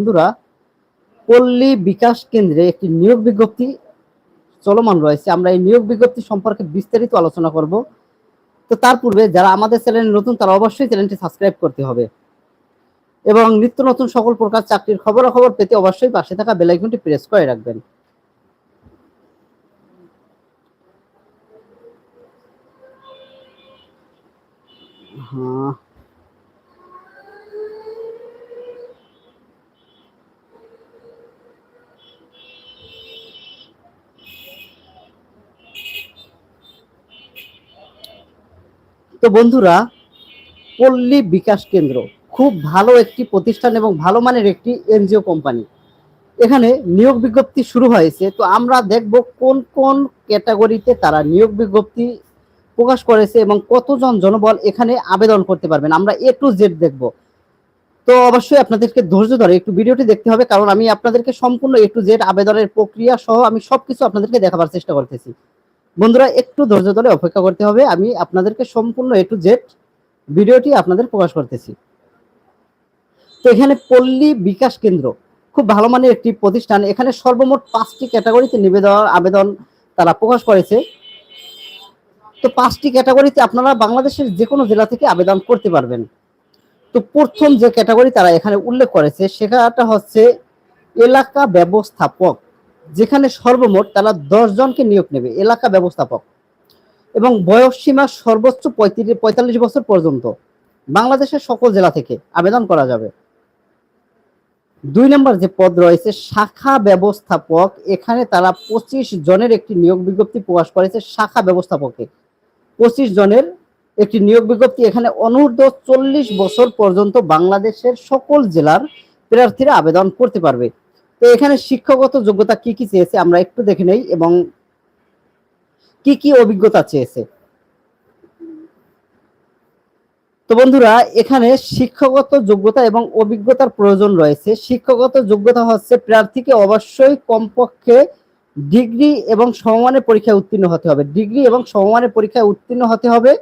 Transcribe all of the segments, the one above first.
বন্ধুরা, পল্লী বিকাশ কেন্দ্রে একটি নিয়োগ বিজ্ঞপ্তি চলমান রয়েছে। আমরা এই নিয়োগ বিজ্ঞপ্তি সম্পর্কে বিস্তারিত আলোচনা করব। তো তার পূর্বে যারা আমাদের চ্যানেলে নতুন, তারা অবশ্যই চ্যানেলটি সাবস্ক্রাইব করতে হবে এবং নিত্য নতুন সকল প্রকার চাকরির খবরাখবর পেতে অবশ্যই পাশে থাকা বেল আইকনটি প্রেস করে রাখবেন। হ্যাঁ তো বন্ধুরা, পল্লী বিকাশ কেন্দ্র খুব ভালো একটি প্রতিষ্ঠান এবং ভালো মানের একটি এনজিও কোম্পানি। এখানে নিয়োগ বিজ্ঞপ্তি শুরু হয়েছে, তো আমরা দেখব কোন কোন ক্যাটাগরিতে তারা নিয়োগ বিজ্ঞপ্তি প্রকাশ করেছে এবং কতজন জনবল এখানে আবেদন করতে পারবেন। আমরা এ টু জেড দেখব। তো অবশ্যই আপনাদেরকে ধৈর্য ধরে একটু ভিডিওটি দেখতে হবে, কারণ আমি আপনাদেরকে সম্পূর্ণ এ টু জেড আবেদনের প্রক্রিয়া সহ আমি সবকিছু আপনাদেরকে দেখাবার চেষ্টা করতেছি। বন্ধুরা, একটু ধৈর্য ধরে অপেক্ষা করতে হবে। আমি আপনাদেরকে সম্পূর্ণ এ টু জেড ভিডিওটি আপনাদের প্রকাশ করতেছি। তো এখানে পল্লী বিকাশ কেন্দ্র, খুব ভালো মানের একটি প্রতিষ্ঠান। এখানে সর্বমোট পাঁচটি ক্যাটাগরিতে নিবেদন, আবেদন তারা প্রকাশ করেছে। তো পাঁচটি ক্যাটাগরিতে আপনারা বাংলাদেশের যে কোনো জেলা থেকে আবেদন করতে পারবেন। তো প্রথম যে ক্যাটাগরি তারা এখানে উল্লেখ করেছে সেটা হচ্ছে এলাকা ব্যবস্থাপক। যেখানে সর্বমোট তারা জনকে নিয়োগ নেবে, এলাকা ব্যবস্থাপক। এবং বয়স সীমা সর্বোচ্চ পঁয়ত্রিশ, পঁয়তাল্লিশ বছর পর্যন্ত বাংলাদেশের সকল জেলা থেকে আবেদন করা যাবে। দুই নম্বর যে পদ রয়েছে, শাখা ব্যবস্থাপক। এখানে তারা পঁচিশ জনের একটি নিয়োগ বিজ্ঞপ্তি প্রকাশ করেছে শাখা ব্যবস্থাপকে। পঁচিশ জনের একটি নিয়োগ বিজ্ঞপ্তি এখানে অনূর্ধ্ব চল্লিশ বছর পর্যন্ত বাংলাদেশের সকল জেলার প্রার্থীরা আবেদন করতে পারবে। তো এখানে শিক্ষাগত যোগ্যতা কি কি চেয়েছে আমরা একটু দেখে নেই এবং কি কি অভিজ্ঞতা চেয়েছে। তো বন্ধুরা, এখানে শিক্ষাগত যোগ্যতা এবং অভিজ্ঞতার প্রয়োজন রয়েছে। শিক্ষাগত যোগ্যতা হচ্ছে প্রার্থীকে অবশ্যই কমপক্ষে ডিগ্রি এবং সমমানের পরীক্ষায় উত্তীর্ণ হতে হবে। ডিগ্রি এবং সমমানের পরীক্ষায় উত্তীর্ণ হতে হবে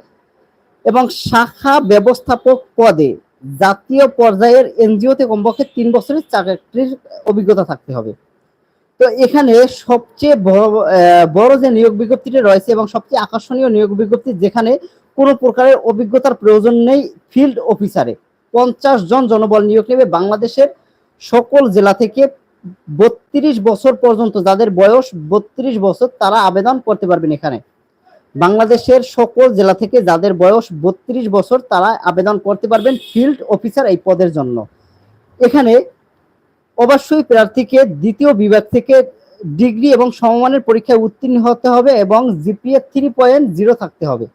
এবং শাখা ব্যবস্থাপক পদে জাতীয় পর্যায়ের এনজিওতে কমপক্ষে তিন বছরের চাকরির অভিজ্ঞতা থাকতে হবে। তো এখানে সবচেয়ে বড় বড় যে নিয়োগ বিজ্ঞপ্তিটি রয়েছে এবং সবচেয়ে আকর্ষণীয় নিয়োগ বিজ্ঞপ্তি যেখানে কোনো প্রকারের অভিজ্ঞতার প্রয়োজন নেই ফিল্ড অফিসারে। পঞ্চাশ জন জনবল নিয়োগ নেবে বাংলাদেশের সকল জেলা থেকে বত্রিশ বছর পর্যন্ত, যাদের বয়স বত্রিশ বছর, তারা আবেদন করতে পারবেন এখানে। বাংলাদেশের সকল জেলা থেকে যাদের বয়স বত্রিশ বছর, তারা আবেদন করতে পারবেন ফিল্ড অফিসার এই পদের জন্য। এখানে অবশ্যই প্রার্থীকে দ্বিতীয় বিভাগ থেকে ডিগ্রি এবং সমমানের পরীক্ষায় উত্তীর্ণ হতে হবে এবং জিপিএ থ্রি পয়েন্ট জিরো থাকতে হবে।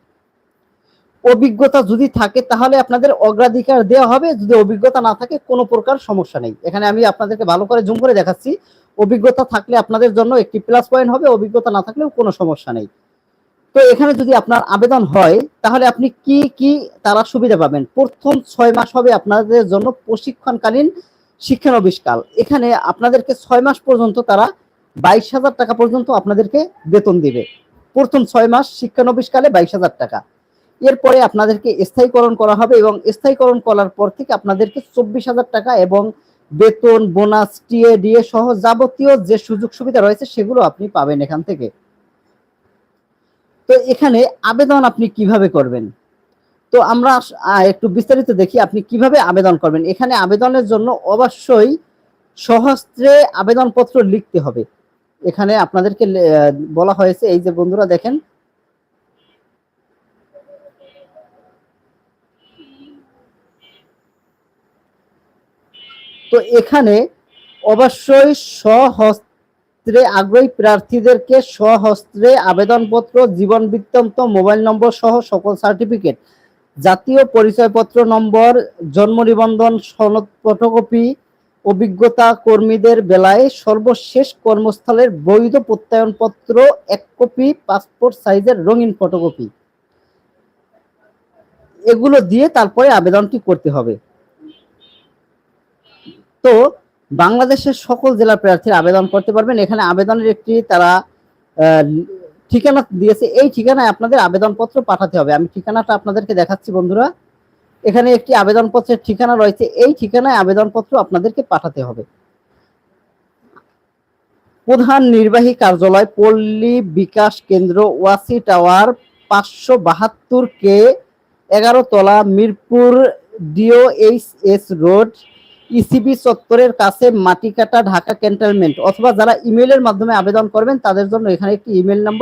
অভিজ্ঞতা যদি থাকে, তাহলে আপনাদের অগ্রাধিকার দেওয়া হবে। যদি অভিজ্ঞতা না থাকে, কোনো প্রকার সমস্যা নেই। এখানে আমি আপনাদেরকে ভালো করে জুম করে দেখাচ্ছি। অভিজ্ঞতা থাকলে আপনাদের জন্য একটি প্লাস পয়েন্ট হবে, অভিজ্ঞতা না থাকলেও কোনো সমস্যা নেই। তো এখানে যদি আপনার আবেদন হয়, তাহলে আপনি কি কি তারা সুবিধা পাবেন? প্রথম ছয় মাস হবে আপনাদের জন্য প্রশিক্ষণকালীন শিক্ষানবিষ্কাল এখানে আপনাদেরকে ছয় মাস পর্যন্ত তারা বাইশ হাজার টাকা পর্যন্ত আপনাদেরকে বেতন দিবে। প্রথম ছয় মাস শিক্ষানবিষ্কালে বাইশ হাজার টাকা। এরপরে আপনাদেরকে স্থায়ীকরণ করা হবে এবং স্থায়ীকরণ করার পর থেকে আপনাদেরকে চব্বিশ হাজার টাকা এবং বেতন, বোনাস টিএ ডিএ সহ যাবতীয় যে সুযোগ সুবিধা রয়েছে, সেগুলো আপনি পাবেন এখান থেকে। তো এখানে আবেদন আপনি কীভাবে করবেন? তো আমরা একটু বিস্তারিত দেখি আপনি কীভাবে আবেদন করবেন। এখানে আবেদনের জন্য অবশ্যই সহস্ত্রে আবেদনপত্র লিখতে হবে। এখানে আপনাদেরকে বলা হয়েছে, এই যে বন্ধুরা দেখেন। তো এখানে অবশ্যই সহস্ত্রে আগ্রহী প্রার্থীদেরকে সহস্ত্রে আবেদনপত্র জীবন বৃত্তান্ত মোবাইল নম্বর সহ সকল সার্টিফিকেট, জাতীয় পরিচয়পত্র নম্বর, জন্ম নিবন্ধন, সনদ, ফটোকপি, অভিজ্ঞতা কর্মীদের বেলায় সর্বশেষ কর্মস্থলের বৈধ প্রত্যয়নপত্র, এক কপি, পাসপোর্ট সাইজের রঙিন ফটোকপি। এগুলো দিয়ে তারপরে আবেদনটি করতে হবে। তো বাংলাদেশের সকল জেলার প্রার্থীরা আবেদন করতে পারবেন। এখানে আবেদনের একটি তারা ঠিকানা দিয়েছে। এই ঠিকানায় আপনাদের আবেদনপত্র পাঠাতে হবে। আমি ঠিকানাটা আপনাদেরকে দেখাচ্ছি, বন্ধুরা। এখানে একটি আবেদনপত্রের ঠিকানা রয়েছে। এই ঠিকানায় আবেদনপত্র আপনাদেরকে পাঠাতে হবে। প্রধান নির্বাহী কার্যালয়, পল্লী বিকাশ কেন্দ্র, ওয়াসি টাওয়ার, পাঁচশো বাহাত্তর কে এগারো তলা Mirpur D O H S road ECB চত্বরের কাছে মাটিকাটা ঢাকা ক্যান্টনমেন্ট অথবা যারা ইমেলের মাধ্যমে আবেদন করবেন তাদের জন্য এখানে একটি ইমেল নাম্বার